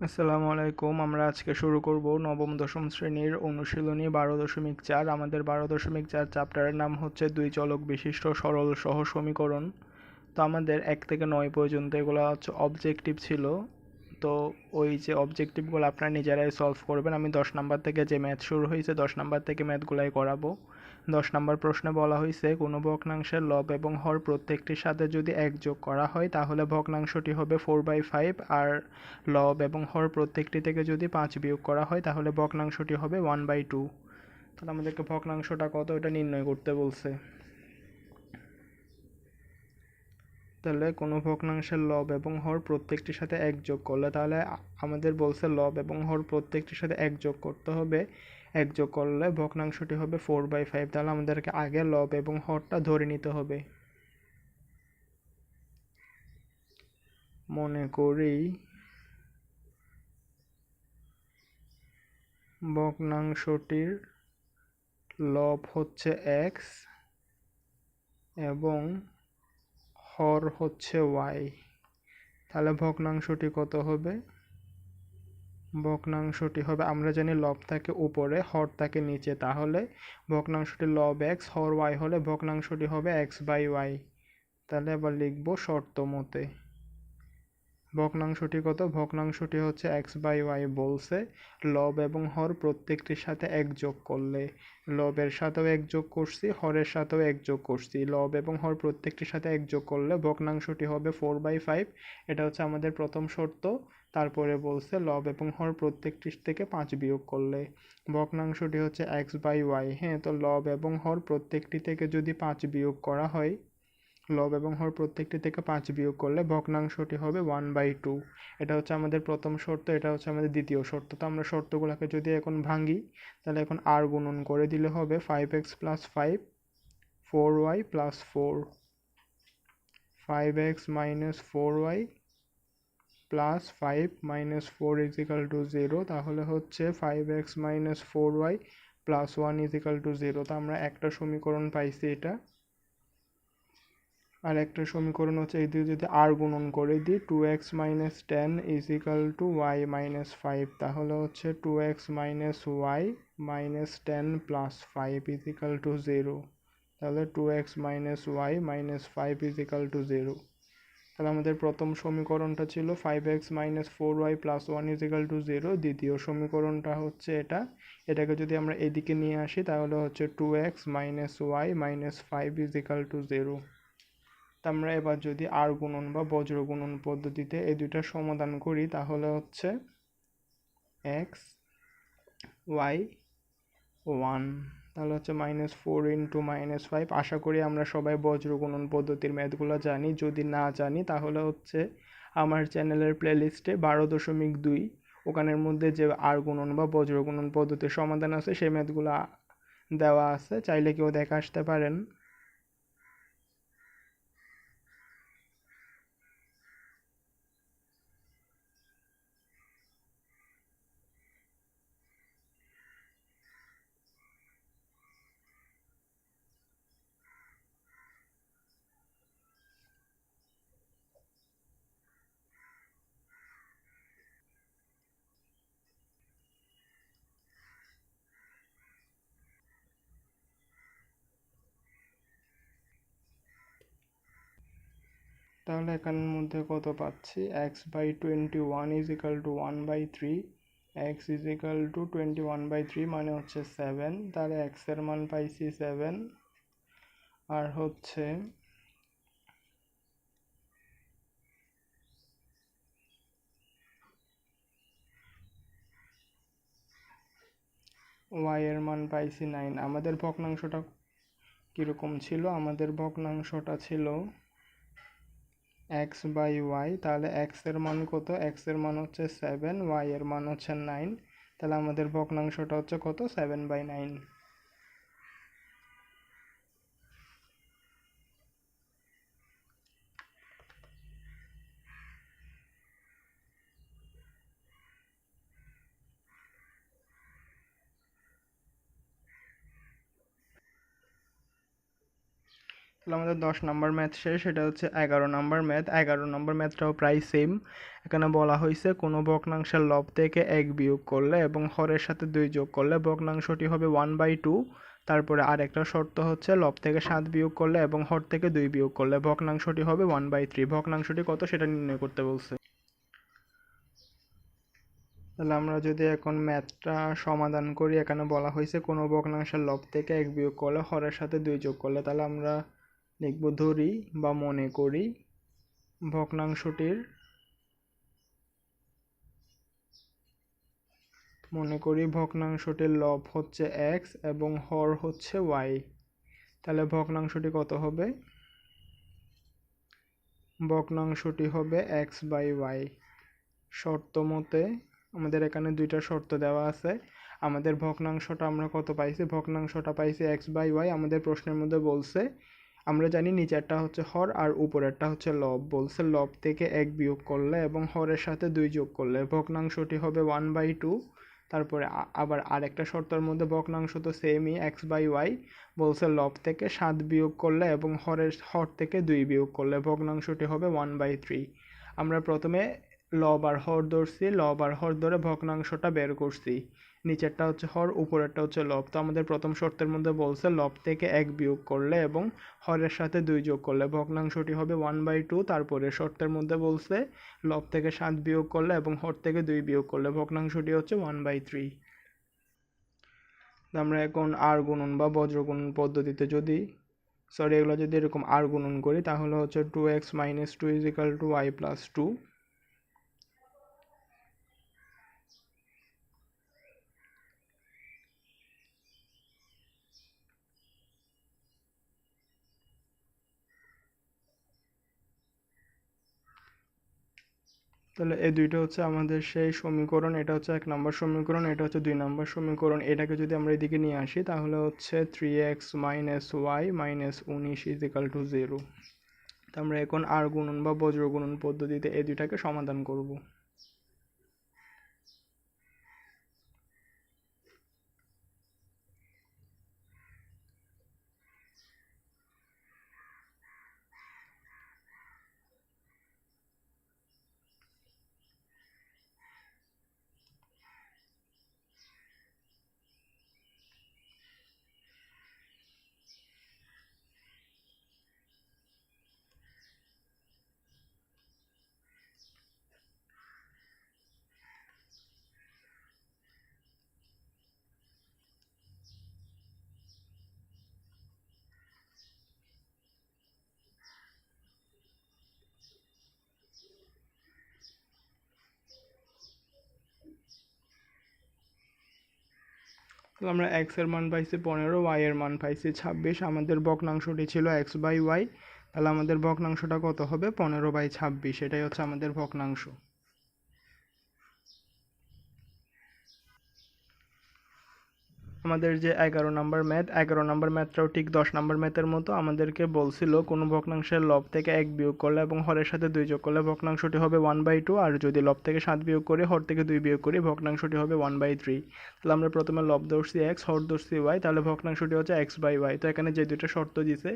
আসসালামু আলাইকুম। আমরা আজকে শুরু করব নবম, দশম শ্রেণির অনুশীলনী বারো দশমিক চার। আমাদের বারো দশমিক চার চ্যাপ্টারের নাম হচ্ছে দুই চলক বিশিষ্ট সরল সহ সমীকরণ। তো আমাদের এক থেকে নয় পর্যন্ত এগুলো হচ্ছে অবজেক্টিভ ছিল। তো ওই যে অবজেক্টিভগুলো আপনারা নিজেরাই সলভ করবেন। আমি দশ নাম্বার থেকে যে ম্যাথ শুরু হয়েছে, দশ নাম্বার থেকে ম্যাথগুলাই করাবো। দশ নম্বর প্রশ্নে বলা হয়েছে, কোনো ভগ্নাংশের লব এবং হর প্রত্যেকটির সাথে যদি এক যোগ করা হয়, তাহলে ভগ্নাংশটি হবে ফোর বাই ফাইভ আর লব এবং হর প্রত্যেকটি থেকে যদি পাঁচ বিয়োগ করা হয়, তাহলে ভগ্নাংশটি হবে ওয়ান বাই টু তাহলে আমাদেরকে ভগ্নাংশটা কত এটা নির্ণয় করতে বলছে। তাহলে কোনো ভগ্নাংশের লব এবং হর প্রত্যেকটির সাথে এক যোগ করলে, তাহলে আমাদের বলছে লব এবং হর প্রত্যেকটির সাথে এক যোগ করতে হবে। এক যোগ করলে ভগ্নাংশটি হবে ফোর বাই ফাইভ তাহলে আমাদেরকে আগে লব এবং হরটা ধরে নিতে হবে। মনে করি ভগ্নাংশটির লব হচ্ছে এক্স এবং হর হচ্ছে ওয়াই তাহলে ভগ্নাংশটি কত হবে? ভগ্নাংশটি হবে, আমরা জানি লব থাকে উপরে, হর থাকে নিচে। তাহলে ভগ্নাংশটি লব এক্স হর ওয়াই হলে ভগ্নাংশটি হবে এক্স বাই ওয়াই তাহলে এবার লিখব শর্ত মতে। ভগ্নাংশটি কত? ভগ্নাংশটি হচ্ছে এক্স বাই ওয়াই বলছে। লব এবং হর প্রত্যেকটির সাথে এক যোগ করলে, লবের সাথেও এক যোগ করছি, হরের সাথেও এক যোগ করছি। লব এবং হর প্রত্যেকটির সাথে এক যোগ করলে ভগ্নাংশটি হবে ফোর বাই ফাইভ এটা হচ্ছে আমাদের প্রথম শর্ত। তারপরে বলছে লব এবং হর প্রত্যেকটি থেকে পাঁচ বিয়োগ করলে। ভগ্নাংশটি হচ্ছে এক্স বাই ওয়াই। হ্যাঁ তো লব এবং হর প্রত্যেকটি থেকে যদি পাঁচ বিয়োগ করা হয়, লব এবং হর প্রত্যেকটি থেকে পাঁচ বিয়োগ করলে ভগ্নাংশটি হবে ওয়ান বাই টু। এটা হচ্ছে আমাদের প্রথম শর্ত, এটা হচ্ছে আমাদের দ্বিতীয় শর্ত। তো আমরা শর্তগুলোকে যদি এখন ভাঙি, তাহলে এখন আর গুণন করে দিলে হবে five X plus five four Y plus four five X minus four Y plus five minus four is equal to zero তাহলে হচ্ছে five X minus four Y plus one is equal to zero তো আমরা একটা সমীকরণ পাইছি এটা। আর একটা সমীকরণ হচ্ছে এই যদি আর গুণন করে দিই two X minus ten is two Y minus five তাহলে হচ্ছে two X minus Y minus ten plus five is equal to zero তাহলে two X minus Y minus five is equal to zero তাহলে আমাদের প্রথম সমীকরণটা ছিল five X minus four Y plus one is equal to zero দ্বিতীয় সমীকরণটা হচ্ছে এটা। এটাকে যদি আমরা এদিকে নিয়ে আসি, তাহলে হচ্ছে two X minus Y minus five is equal to zero আমরা এবার যদি আর গুণন বা বজ্র গুণন পদ্ধতিতে এই দুইটার সমাধান করি, তাহলে হচ্ছে এক্স ওয়াই ওয়ান তাহলে হচ্ছে minus four into minus five আশা করি আমরা সবাই বজ্র গুণন পদ্ধতির ম্যাথগুলো জানি। যদি না জানি, তাহলে হচ্ছে আমার চ্যানেলের প্লেলিস্টে বারো দশমিক দুই, ওখানের মধ্যে যে আর গুণন বা বজ্র গুণন পদ্ধতির সমাধান আছে সেই ম্যাথগুলো দেওয়া আছে। চাইলে কেউ দেখে আসতে পারেন। তাহলে এখানের মধ্যে কত পাচ্ছি? X by twenty one is equal to one by three X is equal to twenty one by three মানে হচ্ছে সেভেন তাহলে এক্সের মান পাইছি সেভেন আর হচ্ছে ওয়াই এর মান পাইছি নাইন আমাদের ভগ্নাংশটা কীরকম ছিল? আমাদের ভগ্নাংশটা ছিল এক্স বাই ওয়াই তাহলে এক্সের মান কত? এক্সের মান হচ্ছে সেভেন ওয়াই এর মান হচ্ছে নাইন তাহলে আমাদের ভগ্নাংশটা হচ্ছে কত? সেভেন বাই নাইন তাহলে আমাদের দশ নম্বর ম্যাথ শেষ এটা হচ্ছে এগারো নম্বর ম্যাথ। এগারো নম্বর ম্যাথটাও প্রায় সেম এখানে বলা হয়েছে, কোনো ভগ্নাংশের লব থেকে এক বিয়োগ করলে এবং হরের সাথে দুই যোগ করলে ভগ্নাংশটি হবে ওয়ান বাই টু তারপরে আরেকটা শর্ত হচ্ছে, লব থেকে সাত বিয়োগ করলে এবং হর থেকে দুই বিয়োগ করলে ভগ্নাংশটি হবে ওয়ান বাই থ্রি ভগ্নাংশটি কত সেটা নির্ণয় করতে বলছে। তাহলে আমরা যদি এখন ম্যাথটা সমাধান করি, এখানে বলা হয়েছে, কোনো ভগ্নাংশের লব থেকে এক বিয়োগ করলে হরের সাথে দুই যোগ করলে, তাহলে আমরা লিখব ধরি বা মনে করি। ভগ্নাংশটির মনে করি ভগ্নাংশটির লব হচ্ছে এক্স এবং হর হচ্ছে ওয়াই তাহলে ভগ্নাংশটি কত হবে? ভগ্নাংশটি হবে এক্স বাই ওয়াই শর্ত মতে আমাদের এখানে দুইটা শর্ত দেওয়া আছে। আমাদের ভগ্নাংশটা আমরা কত পাইছি? ভগ্নাংশটা পাইছি এক্স বাই ওয়াই আমাদের প্রশ্নের মধ্যে বলছে আমরা জানি নিচেরটা হচ্ছে হর আর উপরেরটা হচ্ছে লব। বলছে লব থেকে এক বিয়োগ করলে এবং হরের সাথে দুই যোগ করলে ভগ্নাংশটি হবে ওয়ান বাই টু তারপরে আবার আরেকটা শর্তের মধ্যে ভগ্নাংশ তো সেমই এক্স বাই ওয়াই বলছে লব থেকে সাত বিয়োগ করলে এবং হরের হর থেকে দুই বিয়োগ করলে ভগ্নাংশটি হবে ওয়ান বাই থ্রি আমরা প্রথমে লব আর হর ধরছি, লব আর হর ধরে ভগ্নাংশটা বের করছি। নিচেরটা হচ্ছে হর, উপরেরটা হচ্ছে লব। তো আমাদের প্রথম শর্তের মধ্যে বলছে লব থেকে এক বিয়োগ করলে এবং হরের সাথে দুই যোগ করলে। ভগ্নাংশটি হবে ওয়ান বাই টু তারপরে শর্তের মধ্যে বলছে লব থেকে সাত বিয়োগ করলে এবং হর থেকে দুই বিয়োগ করলে। ভগ্নাংশটি হচ্ছে ওয়ান বাই থ্রি আমরা এখন আর গুণন বা বজ্র গুণন পদ্ধতিতে যদি সরি এগুলো যদি এরকম আর গুণন করি, তাহলে হচ্ছে two X minus two is two Y plus two তাহলে এই দুইটা হচ্ছে আমাদের সেই সমীকরণ, এটা হচ্ছে এক নম্বর সমীকরণ, এটা হচ্ছে দুই নম্বর সমীকরণ। এটাকে যদি আমরা এদিকে নিয়ে আসি, তাহলে হচ্ছে three X minus Y minus উনিশ ইজ ইকাল টু জিরো তো আমরা এখন আর গুণন বা বজ্র গুণন পদ্ধতিতে এই দুইটাকে সমাধান করব। তাহলে আমরা এক্সের মান পাইছি পনেরো ওয়াই এর মান পাইছি ছাব্বিশ। আমাদের বকনাংশটি ছিল এক্স বাই ওয়াই তাহলে আমাদের বকনাংশটা কত হবে? পনেরো বাই ছাব্বিশ। এটাই হচ্ছে আমাদের বকনাংশ আমাদের যে এগারো নম্বর ম্যাথ, এগারো নম্বর ম্যাথটাও ঠিক দশ নম্বর ম্যাথের মতো আমাদেরকে বলছিল কোনো ভগ্নাংশের লব থেকে এক বিয়োগ করলে এবং হরের সাথে দুই যোগ করলে ভগ্নাংশটি হবে ওয়ান বাই টু আর যদি লব থেকে সাত বিয়োগ করি, হর থেকে দুই বিয়োগ করি, ভগ্নাংশটি হবে ওয়ান বাই থ্রি তাহলে আমরা প্রথমে লব ধরছি এক্স হর ধরছি ওয়াই তাহলে ভগ্নাংশটি হচ্ছে এক্স বাই ওয়াই তো এখানে যে দুইটা শর্ত দিছে,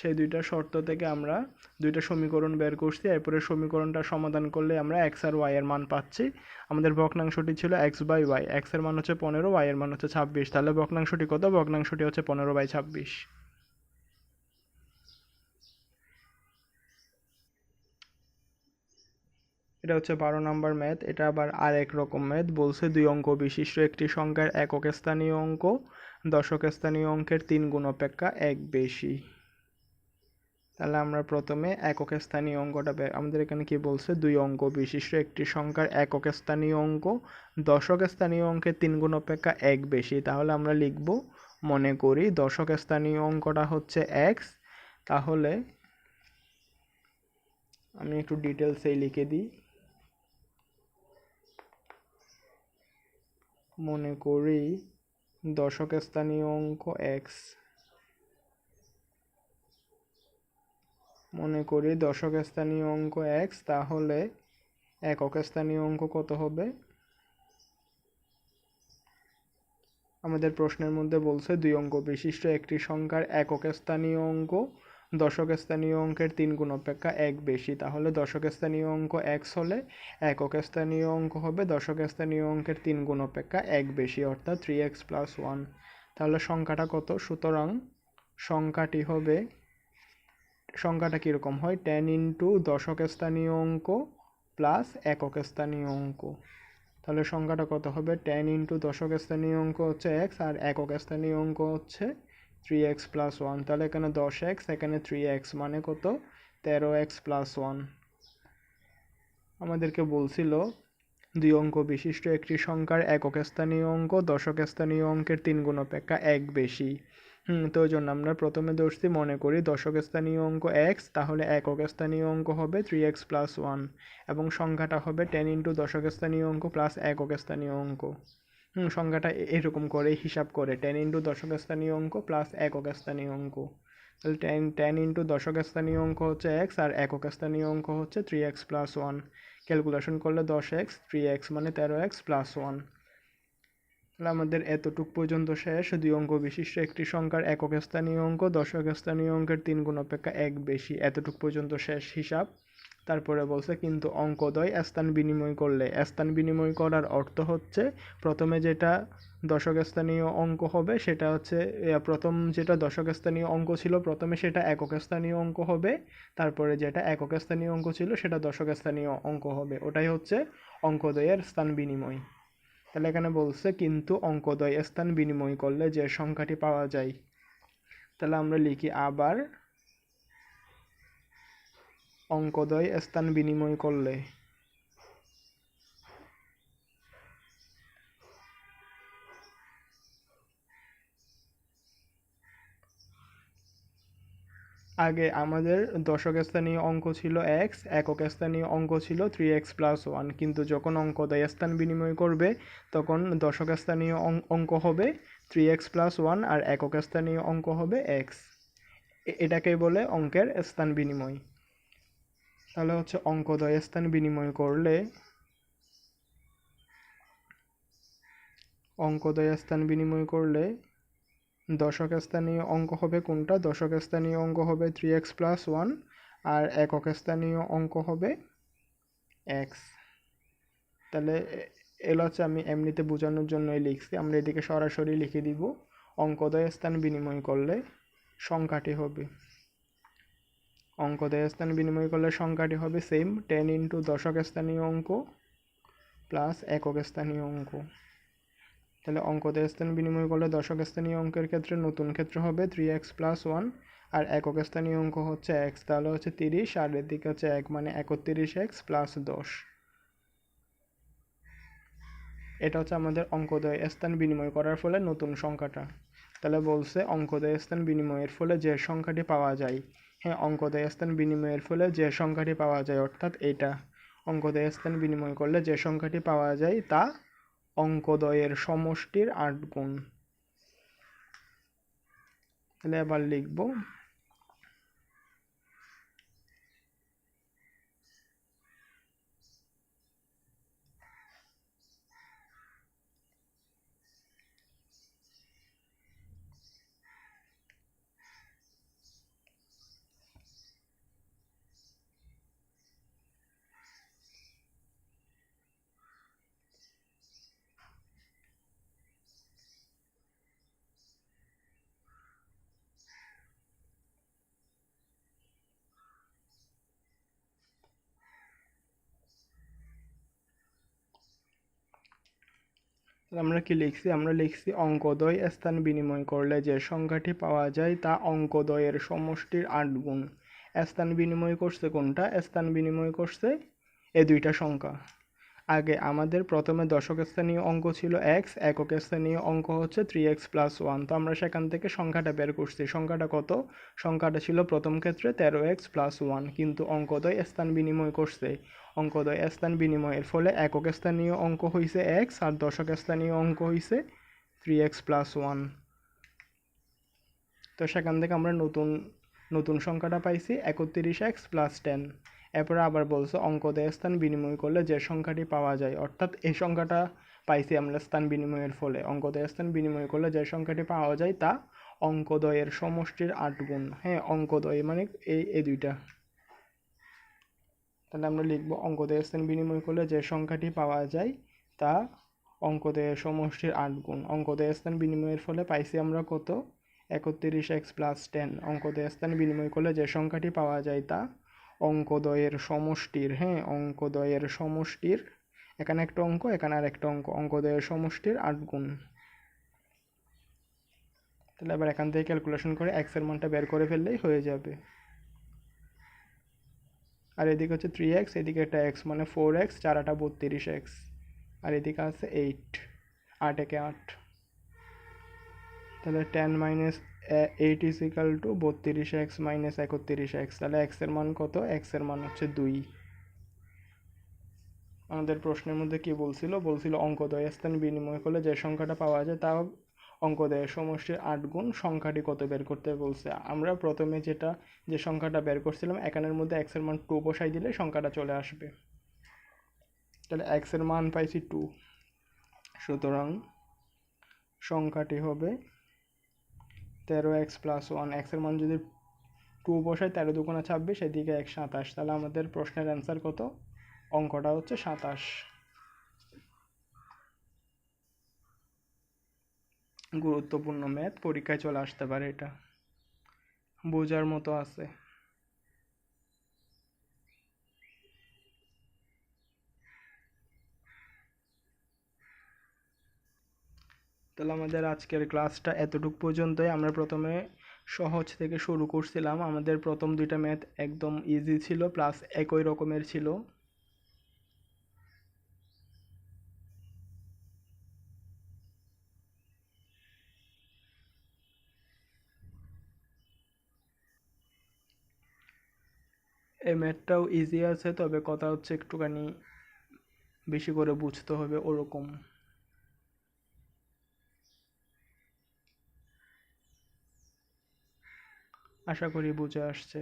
সেই দুইটা শর্ত থেকে আমরা দুইটা সমীকরণ বের করছি, এরপরে সমীকরণটা সমাধান করলে আমরা এক্স আর ওয়াই এর মান পাচ্ছি। আমাদের ভগ্নাংশটি ছিল এক্স বাই ওয়াই এক্সের মান হচ্ছে পনেরো ওয়াই এর মান হচ্ছে ছাব্বিশ। তাহলে ভগ্নাংশটি কত? ভগ্নাংশটি হচ্ছে পনেরো বাই ছাব্বিশ। এটা হচ্ছে বারো নম্বর ম্যাথ এটা আবার আর এক রকম ম্যাথ বলছে দুই অঙ্ক বিশিষ্ট একটি সংখ্যার একক স্থানীয় অঙ্ক, দশক স্থানীয় অঙ্কের তিন গুণ অপেক্ষা এক বেশি। তাহলে আমরা প্রথমে একক স্থানীয় অঙ্কটা আমাদের এখানে কি বলছে? দুই অঙ্ক বিশিষ্ট একটি সংখ্যার একক স্থানীয় অঙ্ক দশক স্থানীয় অঙ্কের তিন গুণ অপেক্ষা এক বেশি। তাহলে আমরা লিখব, মনে করি দশক স্থানীয় অঙ্কটা হচ্ছে এক্স তাহলে আমি একটু ডিটেলসেই লিখে দিই। মনে করি দশক স্থানীয় অঙ্ক এক্স মনে করি দশক স্থানীয় অঙ্ক এক্স তাহলে একক স্থানীয় অঙ্ক কত হবে? আমাদের প্রশ্নের মধ্যে বলছে দুই অঙ্ক বিশিষ্ট একটি সংখ্যার একক স্থানীয় অঙ্ক দশক স্থানীয় অঙ্কের তিন গুণ অপেক্ষা এক বেশি। তাহলে দশক স্থানীয় অঙ্ক এক্স হলে একক স্থানীয় অঙ্ক হবে দশক স্থানীয় অঙ্কের তিন গুণ অপেক্ষা এক বেশি, অর্থাৎ থ্রি এক্স প্লাস ওয়ান তাহলে সংখ্যাটা কত? সুতরাং সংখ্যাটি হবে সংখ্যাটা কীরকম হয়? টেন ইন্টু দশক স্থানীয় অঙ্ক প্লাস একক স্থানীয় অঙ্ক। তাহলে সংখ্যাটা কত হবে? টেন ইন্টু দশক স্থানীয় অঙ্ক হচ্ছে এক্স আর একক স্থানীয় অঙ্ক হচ্ছে থ্রি এক্স প্লাস ওয়ান তাহলে এখানে দশ এক্স এখানে থ্রি এক্স মানে কত? তেরো এক্স প্লাস ওয়ান আমাদেরকে বলছিল দুই অঙ্ক বিশিষ্ট একটি সংখ্যার একক স্থানীয় অঙ্ক, দশক স্থানীয় অঙ্কের তিন গুণ অপেক্ষা এক বেশি। তো ওই জন্য আমরা প্রথমে ধরছি মনে করি দশক স্থানীয় অঙ্ক এক্স তাহলে একক স্থানীয় অঙ্ক হবে থ্রি এক্স প্লাস ওয়ান এবং সংখ্যাটা হবে টেন ইন্টু দশক স্থানীয় অঙ্ক প্লাস একক স্থানীয় অঙ্ক। হুম, সংখ্যাটা এরকম করে হিসাব করে টেন ইন্টু দশক স্থানীয় অঙ্ক প্লাস একক স্থানীয় অঙ্ক। তাহলে টেন টেন ইন্টু দশক স্থানীয় অঙ্ক হচ্ছে এক্স আর একক স্থানীয় অঙ্ক হচ্ছে three X plus one calculation করলে দশ এক্স থ্রি এক্স মানে তেরো এক্স প্লাস ওয়ান তাহলে আমাদের এতটুক পর্যন্ত শেষ। দুই অঙ্ক বিশিষ্ট একটি সংখ্যার একক স্থানীয় অঙ্ক দশক স্থানীয় অঙ্কের তিন গুণ অপেক্ষা এক বেশি। এতটুক পর্যন্ত শেষ হিসাব। তারপরে বলছে, কিন্তু অঙ্কদ্বয় স্থান বিনিময় করলে, স্থান বিনিময় করার অর্থ হচ্ছে, প্রথমে যেটা দশক স্থানীয় অঙ্ক হবে, সেটা হচ্ছে প্রথম যেটা দশক স্থানীয় অঙ্ক ছিল, প্রথমে সেটা একক স্থানীয় অঙ্ক হবে, তারপরে যেটা একক স্থানীয় অঙ্ক ছিল, সেটা দশক স্থানীয় অঙ্ক হবে। ওটাই হচ্ছে অঙ্কদ্বয়ের স্থান বিনিময়। তাহলে এখানে বলছে, কিন্তু অঙ্কদ্বয় স্থান বিনিময় করলে যে সংখ্যাটি পাওয়া যায়। তাহলে আমরা লিখি আবার অঙ্কদ্বয় স্থান বিনিময় করলে। আগে আমাদের দশক স্থানীয় অঙ্ক ছিল এক্স একক স্থানীয় অঙ্ক ছিল থ্রি এক্স প্লাস ওয়ান কিন্তু যখন অঙ্কদ্বয় স্থান বিনিময় করবে, তখন দশক স্থানীয় অঙ্ক হবে থ্রি এক্স প্লাস ওয়ান আর একক স্থানীয় অঙ্ক হবে এক্স এটাকে বলে অঙ্কের স্থান বিনিময়। তাহলে হচ্ছে অঙ্কদ্বয় স্থান বিনিময় করলে অঙ্কদ্বয় স্থান বিনিময় করলে দশক স্থানীয় অঙ্ক হবে কোনটা? দশক স্থানীয় অঙ্ক হবে থ্রি এক্স প্লাস ওয়ান আর একক স্থানীয় অঙ্ক হবে এক্স তাহলে এগুলো হচ্ছে আমি এমনিতে বোঝানোর জন্যই লিখছি। আমরা এদিকে সরাসরি লিখে দিব, অঙ্কদয় স্থান বিনিময় করলে সংখ্যাটি হবে। অঙ্কদয় স্থান বিনিময় করলে সংখ্যাটি হবে সেম টেন ইন্টু দশক স্থানীয় অঙ্ক প্লাস একক স্থানীয় অঙ্ক। তাহলে অঙ্কদের স্থান বিনিময় করলে দশক স্থানীয় অঙ্কের ক্ষেত্রে নতুন ক্ষেত্র হবে থ্রি এক্স প্লাস ওয়ান আর একক স্থানীয় অঙ্ক হচ্ছে এক্স তাহলে হচ্ছে তিরিশ, আর এর দিকে হচ্ছে এক মানে একত্রিশ এক্স প্লাস দশ। এটা হচ্ছে আমাদের অঙ্কদয় স্থান বিনিময় করার ফলে নতুন সংখ্যাটা। তাহলে বলছে অঙ্কদয় স্থান বিনিময়ের ফলে যে সংখ্যাটি পাওয়া যায়। হ্যাঁ অঙ্কদয় স্থান বিনিময়ের ফলে যে সংখ্যাটি পাওয়া যায়, অর্থাৎ এটা অঙ্কদয় স্থান বিনিময় করলে যে সংখ্যাটি পাওয়া যায় তা অঙ্কদ্বয়ের সমষ্টির আট গুণ। তাহলে এবার লিখব। আমরা কি লিখছি? আমরা লিখছি অঙ্কদ্বয় স্থান বিনিময় করলে যে সংখ্যাটি পাওয়া যায় তা অঙ্কদ্বয়ের সমষ্টির আট গুণ। স্থান বিনিময় করছে কোনটা? স্থান বিনিময় করছে এ দুইটা সংখ্যা। আগে আমাদের প্রথমে দশক স্থানীয় অঙ্ক ছিল এক্স একক স্থানীয় অঙ্ক হচ্ছে থ্রি এক্স প্লাস ওয়ান তো আমরা সেখান থেকে সংখ্যাটা বের করছি। সংখ্যাটা কত? সংখ্যাটা ছিল প্রথম ক্ষেত্রে তেরো এক্স প্লাস ওয়ান কিন্তু অঙ্কদ্বয় স্থান বিনিময় করছে অঙ্কদ্বয় স্থান বিনিময়ের ফলে একক স্থানীয় অঙ্ক হয়েছে এক্স আর দশক স্থানীয় অঙ্ক হয়েছে থ্রি এক্স প্লাস ওয়ান তো সেখান থেকে আমরা নতুন নতুন সংখ্যাটা পাইছি একত্রিশ এক্স প্লাস টেন এরপরে আবার বলছে অঙ্কদয় স্থান বিনিময় করলে যে সংখ্যাটি পাওয়া যায়, অর্থাৎ এই সংখ্যাটা পাইছি আমরা স্থান বিনিময়ের ফলে। অঙ্কদয় স্থান বিনিময় করলে যে সংখ্যাটি পাওয়া যায় তা অঙ্কদ্বয়ের সমষ্টির আট গুণ। হ্যাঁ অঙ্কদ্বয় মানে এই এই দুইটা। তাহলে আমরা লিখব অঙ্কদ্বয়ের স্থান বিনিময় করলে যে সংখ্যাটি পাওয়া যায় তা অঙ্কদ্বয়ের সমষ্টির আট গুণ। অঙ্কদ্বয়ের স্থান বিনিময়ের ফলে পাইছি আমরা কত? একত্রিশ এক্স প্লাস টেন। অঙ্কদ্বয়ের স্থান বিনিময় করলে যে সংখ্যাটি পাওয়া যায় তা অঙ্কদ্বয়ের সমষ্টির হ্যাঁ অঙ্কদ্বয়ের সমষ্টির। এখানে একটা অঙ্ক, এখানে আর একটা অঙ্ক। অঙ্কদ্বয়ের সমষ্টির আট গুণ। তাহলে আবার এখান থেকে ক্যালকুলেশন করে এক্সের মানটা বের করে ফেললেই হয়ে যাবে। আর এদিকে হচ্ছে থ্রি এক্স এদিকে একটা এক্স মানে ফোর এক্স চার আটা বত্রিশ এক্স আর এদিকে আছে এইট আট একে আট। তাহলে ten minus eight is equal to বত্রিশ এক্স মাইনাস একত্রিশ এক্স তাহলে এক্সের মান কত? এক্সের মান হচ্ছে দুই। আমাদের প্রশ্নের মধ্যে কি বলছিল? বলছিল অঙ্কদ্বয় স্থান বিনিময় করলে যে সংখ্যাটা পাওয়া যায় তা অঙ্কদ্বয়ের সমষ্টির আট গুণ সংখ্যাটি কত বের করতে বলছে? আমরা প্রথমে যেটা, যে সংখ্যাটা বের করছিলাম, এখানের মধ্যে এক্সের মান টু বসাই দিলে সংখ্যাটা চলে আসবে। তাহলে এক্সের মান পাইছি টু সুতরাং সংখ্যাটি হবে তেরো এক্স প্লাস ওয়ান এক্সের মান যদি টু বসাই, তেরো দুগুণা ছাব্বিশ, এদিকে এক সাতাশ। তাহলে আমাদের প্রশ্নের অ্যান্সার কত? অঙ্কটা হচ্ছে সাতাশ। গুরুত্বপূর্ণ ম্যাথ, পরীক্ষায় চলে আসতে পারে এটা। বোঝার মতো আছে। তাহলে আমাদের আজকের ক্লাসটা এতটুকু পর্যন্তই। আমরা প্রথমে সহজ থেকে শুরু করছিলাম। আমাদের প্রথম দুইটা ম্যাথ একদম ইজি ছিল প্লাস একই রকমের ছিল। এই ম্যাথটাও ইজি আছে, তবে কথা হচ্ছে একটুখানি বেশি করে বুঝতে হবে ওরকম। আশা করি বুঝে আসছে।